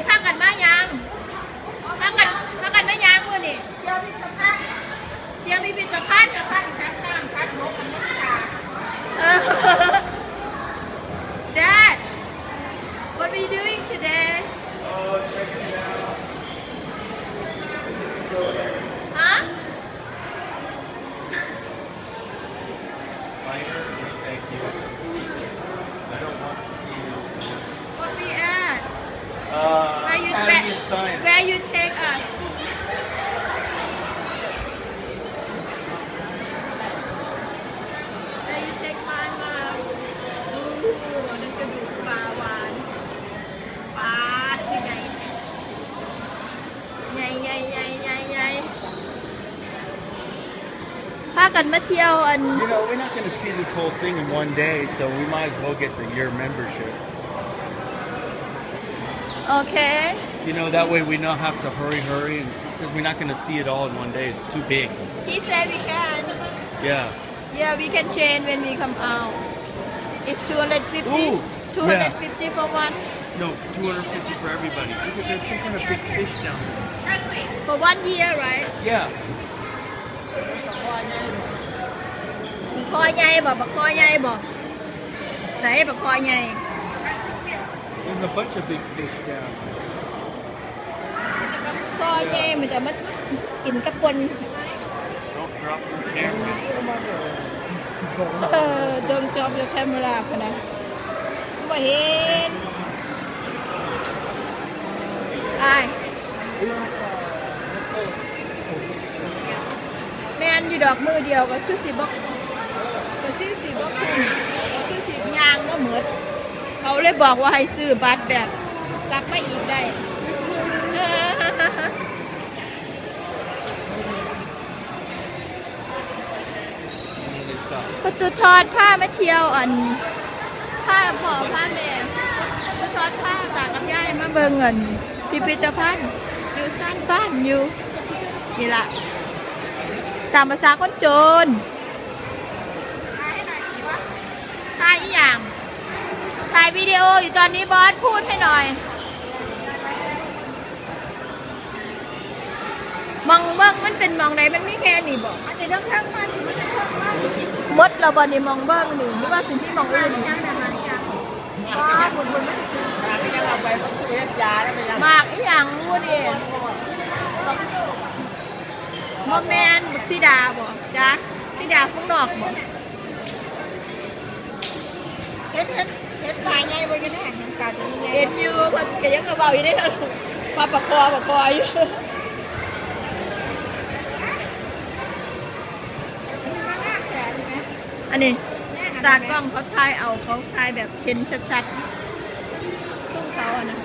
พากันมายังพากันพากันมายังมือนี่ เดี๋ยวพิพิธภัณฑ์ เดี๋ยวมีพิพิธภัณฑ์ พิพิธภัณฑ์ชั้นน้ำชั้นนกอันนี้ค่ะ เออ Dad what are you doing today huh Spider, thank you. I don't want to see you. what we at Uh, where you Academy where, of Science. where you take us where you take บ้านมาอู้นั่นกระดูกปลาหวานปลาที่ใหญ่ใหญ่ใหญ่ใหญ่ใหญ่ใหญ่พากันมาเที่ยวอัน You know, we're not going to see this whole thing in one day, so we might as well get the year membership. โอเค You know, that way we don't have to hurry, hurry, because we're not going to see it all in one day. It's too big. he said we can Yeah. Yeah, we can change when we come out. It's 250. Ooh, 250 for one. No, 250 for everybody. Look at there's some kind of big fish down there. For one year, right? Yeah. คอใหญ่บ่บักคอใหญ่บ่ใส่บักคอใหญ่ There's a bunch of big fish down there. คอใหญ่มันจะมันกินกระปน Don't drop your camera. เออดงจอบอยู่แคมราพะนะบ่เห็นอายแม่นอยู่ดอกมือเดียวก็คือสิบ่ก็สิสิบ่คุ้มก็คือสิยางบ่หมดเขา เลยบอกว่าให้ซื้อบัตรแบบกลับมาอีกได้ And they stop. ประตูทอดผ้ามาเที่ยวอันผ้าพ่อผ้าแม่ประตูทอดผ้าตากกับย่ายมาเบิ่งเงินพิพิธภัณฑ์อยู่สั้นฟ้านอยู่นี่ล่ะตามภาษาคนโจรถ่ายอีหยัง ถ่ายวิดีโออยู่ตอนนี้บอสพูดให้หน่อยมองเบิ่งมันเป็นมองใดมันไม่แค่นี้บอกอันนี้ต้องทั้งมันมันจะทั้งมันมดเราบอนี่มองเบิ้งนี่หรือว่าสิ่งที่มองอื่นยังแบบนั้นยังว้าหมุนหมุนไม่ยังเอาไปต้องเฮ็ดยาได้ไหมยังมากอีหยังวูดิมอแมนบักซีดาบ่จ้ะซีดาข้างนอกบ่เฮ็ดเฮ็ดเฮ็ด ห็นอยู่เพิ่ก็ยังกระเบาอยู่ได้ทั้งปะคอปะคออยู่อันนี้ตากล้องเขาถ่ายเอาเขาถ่ายแบบเห็นชัดๆสู้เขาอะนะ